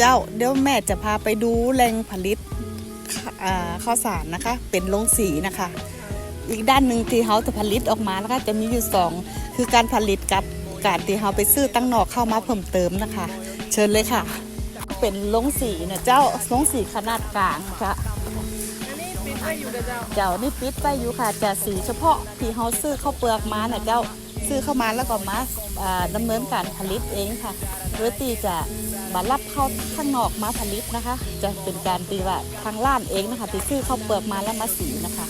จ้า เดี๋ยวแม่จะพาไปดูแหล่งผลิตข้าวสารนะคะ เป็นโรงสีนะคะ อีกด้านหนึ่งที่เขาจะผลิตออกมานะคะจะมีอยู่สองคือการผลิตกับการที่เขาไปซื้อตั้งนอกเข้ามาเพิ่มเติมนะคะ เชิญเลยค่ะ เป็นโรงสีนะเจ้าโรงสีขนาดกลางนะคะปิดไว้อยู่กับเจ้านี่ปิดไปอยู่ค่ะจะสีเฉพาะที่เขาซื้อข้าวเปลือกมาน่ะเจ้า ซื้อเข้ามาแล้วก็มาอ่าดำเนินการผลิตเองค่ะโดยที่จะมารับเข้าข้างนอกมาผลิตนะคะ จะเป็นการตีว่าทางร้านเองนะคะที่ซื้อเข้าเปลือกมาแล้วมาสีนะคะ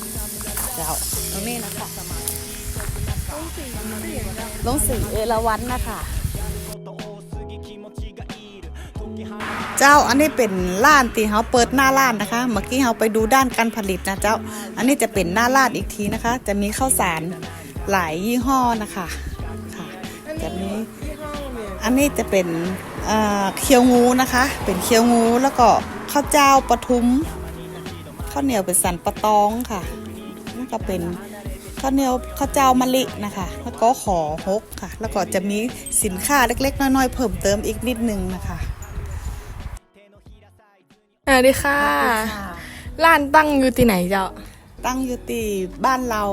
เจ้าตรงนี้นะคะต้องสี่เจ้าลงสีเอราวันนะคะเจ้าอันนี้เป็นร้านที่เขาเปิดหน้าร้านนะคะ เมื่อกี้เขาไปดูด้านการผลิตนะเจ้า อันนี้จะเป็นหน้าร้านอีกทีนะคะ จะมีข้าวสาร หลายยี่ห้อนะคะค่ะอันจะนี้มียี่ห้อเนี่ยอันนี้จะเป็นเอ่อเคียวงูนะคะ เป็นเคียวงูแล้วก็ข้าวเจ้าปทุมข้าวเหนียวเป็นสันปะตองค่ะนี่ก็เป็นข้าวเหนียวข้าวเจ้ามะลินะคะ แล้วก็ขอฮกค่ะ แล้วก็จะมีสินค้าเล็กๆ น้อยๆ เพิ่มเติมอีกนิดนึงนะคะสวัสดีค่ะ ร้านตั้งอยู่ที่ไหนเจ้า ตั้งอยู่ที่บ้านเรา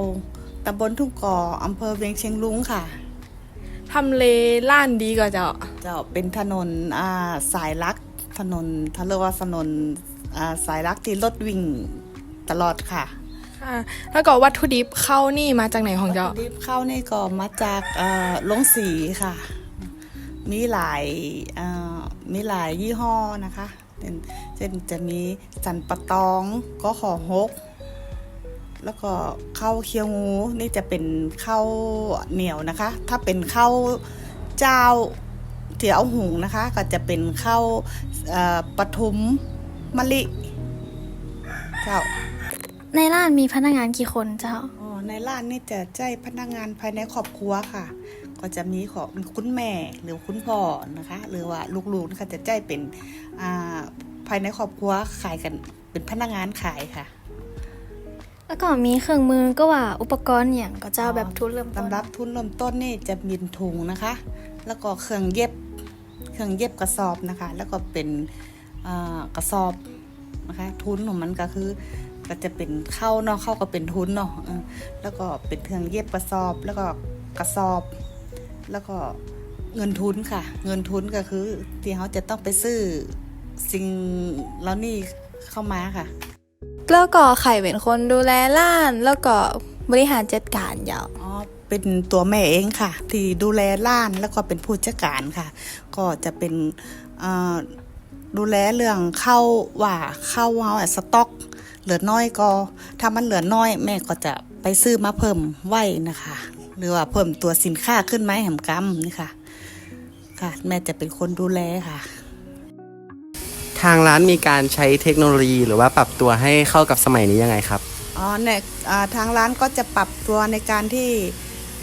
ตำบลทุ่งก่ออำเภอเวียงเชียงรุ้งค่ะทำเลร้านดีกว่าเจ้าจะเป็นถนนอ่าสายลักถนนทะเลว่าถนนอ่าสายลักที่รถวิ่งตลอดค่ะค่ะแล้วก็วัตถุดิบเข้านี่มาจากไหนของเจ้าดิบเข้านี่ก็มาจากเอ่อลงสีค่ะ มีหลายเอ่อมีหลายยี่ห้อนะคะเป็นเช่นจะมีสันปะตองก็ขอฮก แล้วก็ข้าวเคียวงูนี่จะเป็นข้าวเหนียวนะคะ ถ้าเป็นข้าวเจ้าที่เอาหุงนะคะ ก็จะเป็นข้าวเอ่อปทุมมะลิ เจ้า ในร้านมีพนักงานกี่คนเจ้าอ๋อในร้านนี่จะใช้พนักงานภายในครอบครัวค่ะ ก็จะมีของคุณแม่หรือคุณพ่อนะคะ หรือว่าลูกๆนะคะจะใช้เป็นอ่าภายในครอบครัวขายกันเป็นพนักงานขายค่ะ แล้วก็มีเครื่องมือก็ว่าอุปกรณ์อย่างก็เจ้าแบบทุนเริ่มต้นสำหรับทุนเริ่มต้นนี่จะมีถุงนะคะ แล้วก็เครื่องเย็บ เครื่องเย็บกระสอบนะคะ แล้วก็เป็นกระสอบนะคะ ทุนของมันก็คือก็จะเป็นเข้าเนาะเข้าก็เป็นทุนเนาะแล้วก็เป็นเครื่องเย็บกระสอบ แล้วก็กระสอบ แล้วก็เงินทุนค่ะ เงินทุนก็คือที่เขาจะต้องไปซื้อสิ่งแล้วนี่เข้ามาค่ะ แล้วก็ไข่เป็นคนดูแลร้าน แล้วก็บริหารจัดการเจ้าอ๋อเป็นตัวแม่เองค่ะ ที่ดูแลร้านแล้วก็เป็นผู้จัดการค่ะ ก็จะเป็นดูแลเรื่องเข้าว่าเข้าเอาสต็อก เหลือน้อยก็ถ้ามันเหลือน้อย แม่ก็จะไปซื้อมาเพิ่มไว้นะคะ หรือว่าเพิ่มตัวสินค้าขึ้นไหมแหมกำนี่ค่ะ ค่ะ แม่จะเป็นคนดูแลค่ะ ทางร้านมีการใช้เทคโนโลยี หรือว่าปรับตัวให้เข้ากับสมัยนี้ยังไงครับ อ๋อเนี่ยอ่าทางร้านก็จะปรับตัวในการที่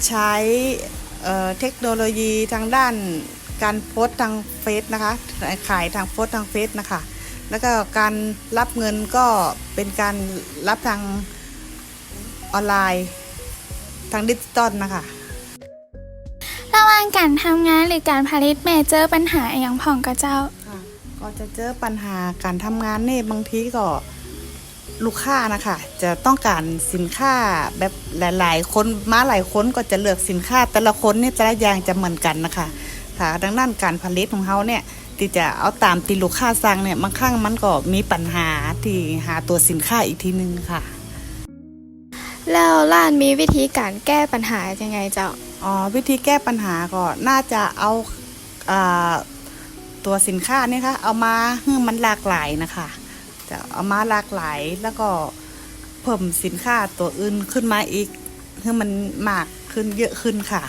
ใช้เอ่อเทคโนโลยีทางด้านการโพสต์ทางเฟซนะคะขายทางโพสต์ทางเฟซนะคะ แล้วก็การรับเงินก็เป็นการรับทางออนไลน์ทางดิจิตอลนะคะระหว่างการทำงานหรือการผลิตแม่เจอปัญหาอย่างพ่องกับเจ้าค่ะ ก็จะเจอปัญหาการทำงานนี่บางทีก็ลูกค้านะคะ จะต้องการสินค้าแบบหลาย ๆ คนมาหลายคนก็จะเลือกสินค้า แต่ละคนนี่แต่ละอย่างจะเหมือนกันนะคะค่ะดังนั้นการผลิตของเขาเนี่ยที่จะเอาตามที่ลูกค้าสั่งเนี่ยบางครั้งมันก็มีปัญหาที่หาตัวสินค้าอีกทีนึงค่ะ แล้วร้านมีวิธีการแก้ปัญหายังไงเจ้าอ๋อวิธีแก้ปัญหาก็น่าจะเอาอ่า ตัวสินค้าเนี่ยค่ะเอามาให้มันหลากหลายนะคะ จะเอามาหลากหลายแล้วก็เพิ่มสินค้าตัวอื่นขึ้นมาอีกให้มันมากขึ้นเยอะขึ้นค่ะ